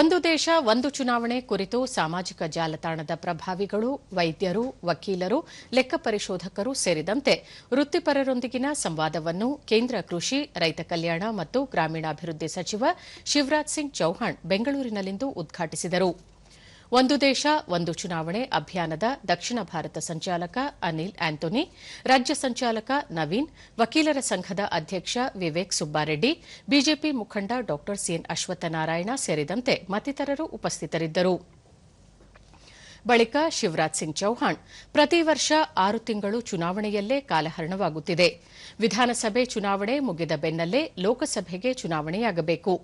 ಒಂದು ದೇಶ, ಒಂದು ಚುನಾವಣೆ ಕುರಿತು ಸಾಮಾಜಿಕ ಜಾಲತಾಣದ ಪ್ರಭಾವಿಗಳು, ವೈದ್ಯರು, ವಕೀಲರು, ಲೆಕ್ಕ ಪರಿಶೋಧಕರು ಸೇರಿದಂತೆ ವೃತ್ತಿಪರರೊಂದಿಗಿನ ಸಂವಾದವನ್ನು ಕೇಂದ್ರ ಕೃಷಿ, ರೈತ ಕಲ್ಯಾಣ ಮತ್ತು ಗ್ರಾಮೀಣಾಭಿವೃದ್ಧಿ ಸಚಿವ ಶಿವರಾಜ್ ಸಿಂಗ್ ಚೌಹಾಣ್ ಬೆಂಗಳೂರಿನಲ್ಲಿಂದು ಉದ್ಘಾಟಿಸಿದರು. ಒಂದು ದೇಶ, ಒಂದು ಚುನಾವಣೆ ಅಭಿಯಾನದ ದಕ್ಷಿಣ ಭಾರತ ಸಂಚಾಲಕ ಅನಿಲ್ ಆಂಟೋನಿ ರಾಜ್ಯ ಸಂಚಾಲಕ ನವೀನ್, ವಕೀಲರ ಸಂಘದ ಅಧ್ಯಕ್ಷ ವಿವೇಕ್ ಸುಬ್ಬಾರೆಡ್ಡಿ, ಬಿಜೆಪಿ ಮುಖಂಡ ಡಾ ಸಿಎನ್ ಅಶ್ವತ್ಥನಾರಾಯಣ ಸೇರಿದಂತೆ ಮತ್ತಿತರರು ಉಪಸ್ಥಿತರಿದ್ದರು. ಬಳಿಕ ಶಿವರಾಜ್ ಸಿಂಗ್ ಚೌಹಾಣ್, ಪ್ರತಿ ವರ್ಷ ಆರು ತಿಂಗಳು ಚುನಾವಣೆಯಲ್ಲೇ ಕಾಲಹರಣವಾಗುತ್ತಿದೆ. ವಿಧಾನಸಭೆ ಚುನಾವಣೆ ಮುಗಿದ ಬೆನ್ನಲ್ಲೇ ಲೋಕಸಭೆಗೆ ಚುನಾವಣೆಯಾಗಬೇಕು.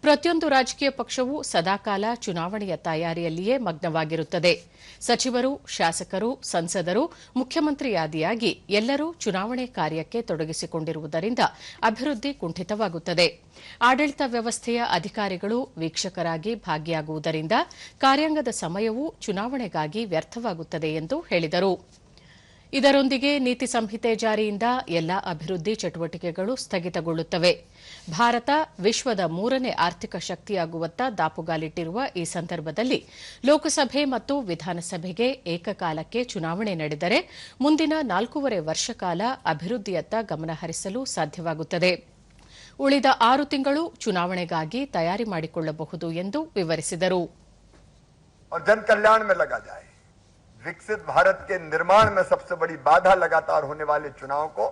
ಪ್ರತಿಯೊಂದು ರಾಜಕೀಯ ಪಕ್ಷವೂ ಸದಾಕಾಲ ಚುನಾವಣೆಯ ತಯಾರಿಯಲ್ಲಿಯೇ ಮಗ್ನವಾಗಿರುತ್ತದೆ. ಸಚಿವರು, ಶಾಸಕರು, ಸಂಸದರು, ಮುಖ್ಯಮಂತ್ರಿಯಾದಿಯಾಗಿ ಎಲ್ಲರೂ ಚುನಾವಣೆ ಕಾರ್ಯಕ್ಕೆ ತೊಡಗಿಸಿಕೊಂಡಿರುವುದರಿಂದ ಅಭಿವೃದ್ಧಿ ಕುಂಠಿತವಾಗುತ್ತದೆ. ಆಡಳಿತ ವ್ಯವಸ್ಥೆಯ ಅಧಿಕಾರಿಗಳು ವೀಕ್ಷಕರಾಗಿ ಭಾಗಿಯಾಗುವುದರಿಂದ ಕಾರ್ಯಾಂಗದ ಸಮಯವೂ ಚುನಾವಣೆಗಾಗಿ ವ್ಯರ್ಥವಾಗುತ್ತದೆ ಎಂದು ಹೇಳಿದರು. ಇದರೊಂದಿಗೆ ನೀತಿ ಸಂಹಿತೆ ಜಾರಿಯಿಂದ ಎಲ್ಲಾ ಅಭಿವೃದ್ಧಿ ಚಟುವಟಿಕೆಗಳು ಸ್ಥಗಿತಗೊಳ್ಳುತ್ತವೆ. ಭಾರತ ವಿಶ್ವದ ಮೂರನೇ ಆರ್ಥಿಕ ಶಕ್ತಿಯಾಗುವತ್ತ ದಾಪುಗಾಲಿಟ್ಟಿರುವ ಈ ಸಂದರ್ಭದಲ್ಲಿ ಲೋಕಸಭೆ ಮತ್ತು ವಿಧಾನಸಭೆಗೆ ಏಕಕಾಲಕ್ಕೆ ಚುನಾವಣೆ ನಡೆದರೆ ಮುಂದಿನ ನಾಲ್ಕೂವರೆ ವರ್ಷ ಕಾಲ ಅಭಿವೃದ್ಧಿಯತ್ತ ಗಮನಹರಿಸಲು ಸಾಧ್ಯವಾಗುತ್ತದೆ. ಉಳಿದ ಆರು ತಿಂಗಳು ಚುನಾವಣೆಗಾಗಿ ತಯಾರಿ ಮಾಡಿಕೊಳ್ಳಬಹುದು ಎಂದು ವಿವರಿಸಿದರು. और जन कल्याण में लगा जाए। विकसित भारत के निर्माण में सबसे बड़ी बाधा लगातार होने वाले चुनाव को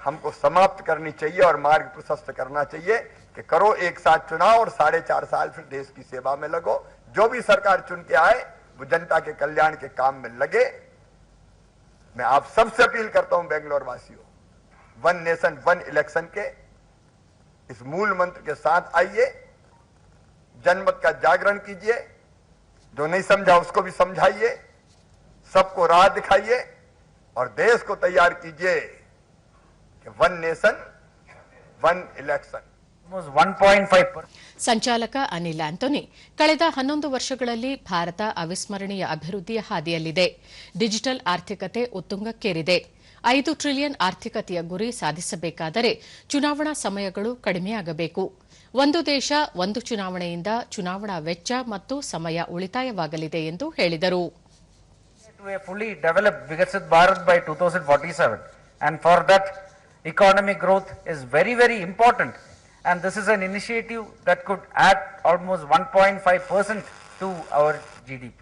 हमको समाप्त करनी चाहिए और मार्ग प्रशस्त करना चाहिए कि करो एक साथ चुनाव और साढ़े चार साल फिर देश की सेवा में लगो। जो भी सरकार चुन के आए, वो जनता के कल्याण के काम में लगे। मैं आप सबसे अपील करता हूँ बेंगलोर वासियों वन नेशन, वन इलेक्शन के इस मूल मंत्र के साथ आइए। जनमत का जागरण कीजिए। जो नहीं समझा उसको भी समझाइए सबको राह दिखाइए और देश को तैयार कीजिए कि one nation one election almost 1.5 per ಸಂಚಾಲಕ ಅನಿಲ್ ಆಂಟೋನಿ ಕಳೆದ ಹನ್ನೊಂದು ವರ್ಷಗಳಲ್ಲಿ ಭಾರತ ಅವಿಸ್ಮರಣೀಯ ಅಭಿವೃದ್ಧಿಯ ಹಾದಿಯಲ್ಲಿದೆ ಡಿಜಿಟಲ್ ಆರ್ಥಿಕತೆ ಉತ್ತುಂಗಕ್ಕೇರಿದೆ ಐದು ಟ್ರಿಲಿಯನ್ ಆರ್ಥಿಕತೆಯ ಗುರಿ ಸಾಧಿಸಬೇಕಾದರೆ ಚುನಾವಣಾ ಸಮಯಗಳು ಕಡಿಮೆಯಾಗಬೇಕು ಒಂದು ದೇಶ ಒಂದು ಚುನಾವಣೆಯಿಂದ ಚುನಾವಣಾ ವೆಚ್ಚ ಮತ್ತು ಸಮಯ ಉಳಿತಾಯವಾಗಲಿದೆ ಎಂದು ಹೇಳಿದರು to a fully developed Viksit Bharat by 2047. And for that, economic growth is very, very important. And this is an initiative that could add almost 1.5% to our GDP.